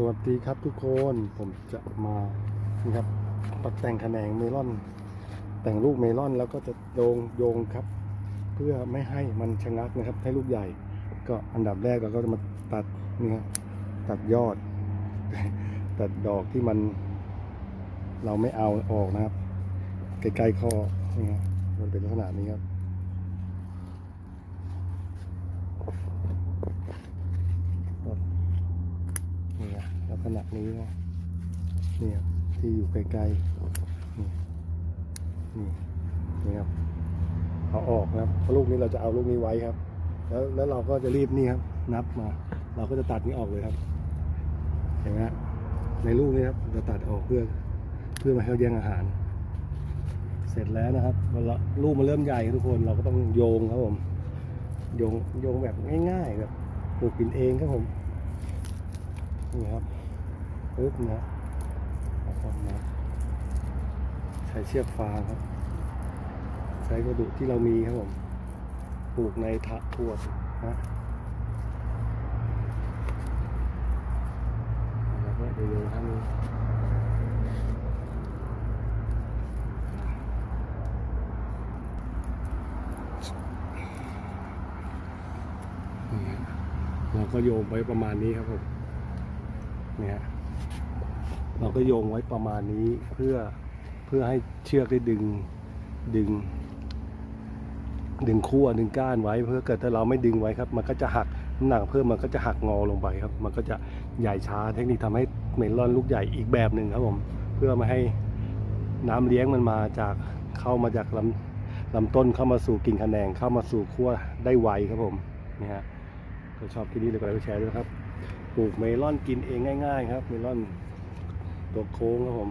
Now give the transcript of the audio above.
สวัสดีครับทุกคนผมจะมานี่ครับตัดแต่งแขนงเมลอน แต่งลูกเมลอนแล้วก็จะโยงโยงครับ เพื่อไม่ให้มันชะงักนะครับ ให้ลูกใหญ่ ก็อันดับแรกเราก็จะมาตัดนี่ครับตัดยอด ตัดดอกที่มัน เราไม่เอาออกนะครับ ใกล้ๆข้อนี่ครับมันเป็นลักษณะนี้ครับ นี่นะลักษณะนี้นะนี่ครับที่อยู่ไกลๆนี่นี่นี่ครับเอาออกนะครับลูกนี้เราจะเอาลูกนี้ไว้ครับ แล้วแล้วเราก็จะรีบนี่ครับ นับมา เราก็จะตัดนี้ออกเลยครับเห็นไหมในลูกนี้ครับจะตัดออกเพื่อเพื่อมาให้เขาแย่งอาหาร เสร็จแล้วนะครับเวลาลูกมันเริ่มใหญ่ทุกคนเราก็ต้องโยงครับผมโยงโยงแบบง่ายๆแบบปลูกกินเองครับผมนี่ครับ ปึ๊บนะแล้วก็มาใช้เชือกฟางครับ ใช้กระดูกที่เรามีครับผมปลูกในถะทวดนะแล้วก็เดี๋ยวโยนท่านนี้นี่ฮะเราก็โยงไว้ประมาณนี้ครับผมเนี่ยฮะ เราก็โยงไว้ประมาณนี้เพื่อเพื่อให้เชือกได้ดึงดึง ดึงขั้วดึงก้านไว้ เพื่อเกิดถ้าเราไม่ดึงไว้ครับ มันก็จะหักน้ำหนักเพิ่มมันก็จะหักงอลงไปครับ มันก็จะใหญ่ช้าเทคนิคทำให้เมลอนลูกใหญ่อีกแบบหนึ่งครับผมเพื่อไม่ให้น้ำเลี้ยงมันมาจากเข้ามาจากลำลำต้นเข้ามาสู่กิ่งขนงเข้ามาสู่ขั้วได้ไวครับผมนี่ฮะถ้าชอบคลิปนี้เลยก็ไลค์แชร์ด้วยครับปลูกเมลอนกินเองง่าย ๆ ครับเมลอน ตัวโค้งครับผม